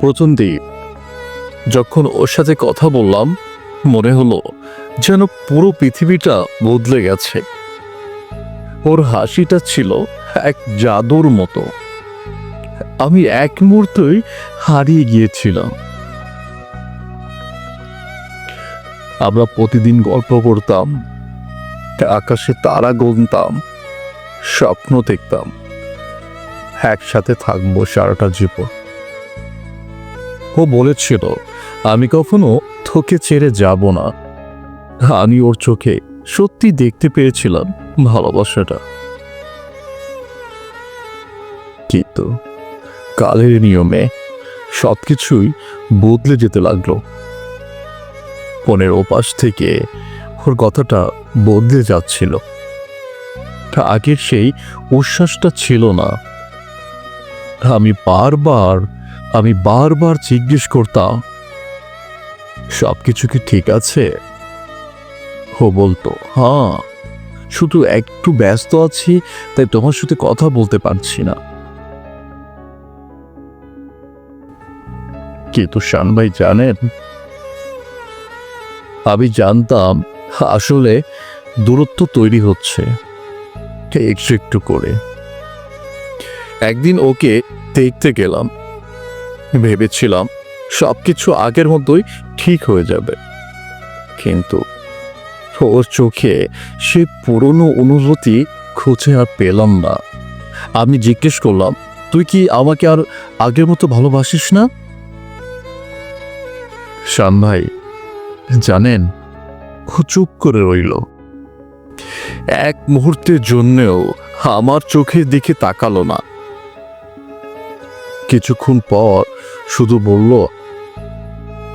প্রথম দিন যখন ওর সাথে কথা বললাম, মনে হলো যেন পুরো পৃথিবীটা বদলে গেছে। ওর হাসিটা ছিল এক জাদুর মতো। আমি এক মুহূর্তই হারিয়ে গিয়েছিলাম। আমরা প্রতিদিন গল্প করতাম, আকাশে তারা গুনতাম, স্বপ্ন দেখতাম, একসাথে থাকব সারাটা জীবন। ও বলেছিল, আমি কখনো তোকে ছেড়ে যাব না। আমি ওর চোখে সত্যি দেখতে পেয়েছিলাম ভালোবাসাটা। কিন্তু কালের নিয়মে সবকিছুই বদলে যেতে লাগল। ফোনের ওপাশ থেকে ওর কথাটা বদলে যাচ্ছিল। আগের সেই উচ্ছ্বাসটা ছিল না। আমি বারবার আমি বারবার জিজ্ঞেস করতাম সব কিছু কি ঠিক আছে? ও বলতো হ্যাঁ শুধু একটু ব্যস্ত আছি, তাই তোমার সাথে কথা বলতে পারছি না। কিন্তু শান ভাই জানেন? আমি জানতাম আসলে দূরত্ব তৈরি হচ্ছে, একটু একটু করে। একদিন ওকে দেখতে গেলাম। ভেবেছিলাম সব কিছু আগের মতোই ঠিক হয়ে যাবে। কিন্তু ওর চোখে সে পুরনো অনুভূতি খুঁজে আর পেলাম না। আমি জিজ্ঞেস করলাম, তুই কি আমাকে আর আগের মতো ভালোবাসিস না? শ্যাম ভাই, জানেন, ও চুপ করে রইল। এক মুহূর্তের জন্যেও আমার চোখের দিকে তাকালো না। কিছুক্ষণ পর শুধু বলল,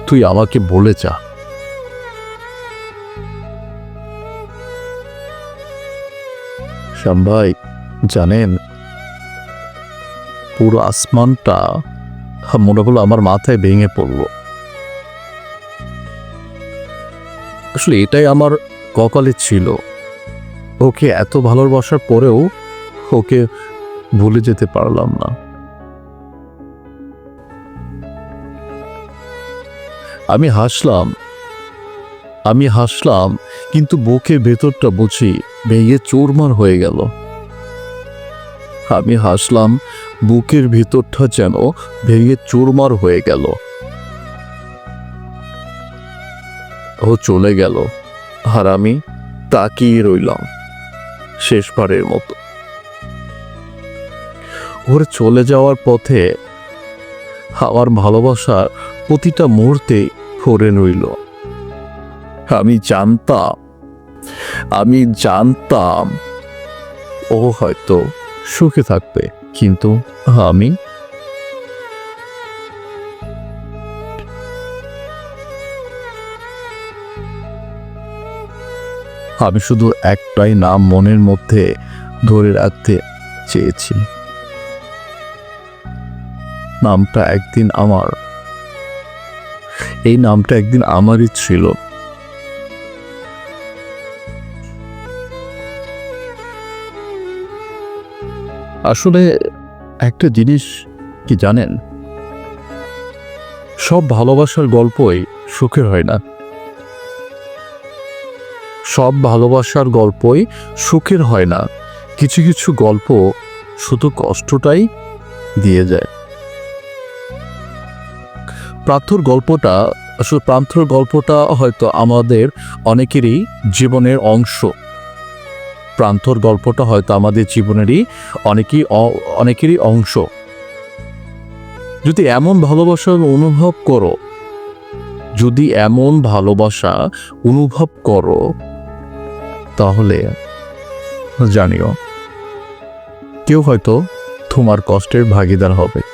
তুই আমাকে বলে যা। শ্যাম ভাই জানেন, পুরো আসমানটা মনে হলো আমার মাথায় ভেঙে পড়ল। আসলে এটাই আমার কপালে ছিল। ওকে এত ভালোবাসার পরেও ওকে ভুলে যেতে পারলাম না। আমি হাসলাম। আমি হাসলাম, কিন্তু বুকের ভেতরটা বুঝি ভেঙে চোরমার হয়ে গেল। আমি হাসলাম, বুকের ভেতরটা যেন ভেঙে চোরমার হয়ে গেল। ও চলে গেল, আর আমি তাকিয়ে রইলাম শেষবারের মতো। ওর চলে যাওয়ার পথে আমার ভালোবাসার প্রতিটা মুহূর্তে ভরে রইল। আমি জানতাম আমি জানতাম। ও হয়তো সুখে থাকবে, কিন্তু আমি আমি শুধু একটাই নাম মনের মধ্যে ধরে রাখতে চেয়েছি। নামটা একদিন আমার এই নামটা একদিন আমারই ছিল। আসলে একটা জিনিস কি জানেন? সব ভালোবাসার গল্পই সুখের হয় না। সব ভালোবাসার গল্পই সুখের হয় না। কিছু কিছু গল্প শুধু কষ্টটাই দিয়ে যায়। প্রার্থর গল্পটা, আসলে প্রান্থর গল্পটা হয়তো আমাদের অনেকেরই জীবনের অংশ। প্রান্তর গল্পটা হয়তো আমাদের জীবনেরই অনেকেই অনেকেরই অংশ। যদি এমন ভালোবাসা অনুভব করো, যদি এমন ভালোবাসা অনুভব করো, তাহলে জানিও, কেউ হয়তো তোমার কষ্টের ভাগিদার হবে।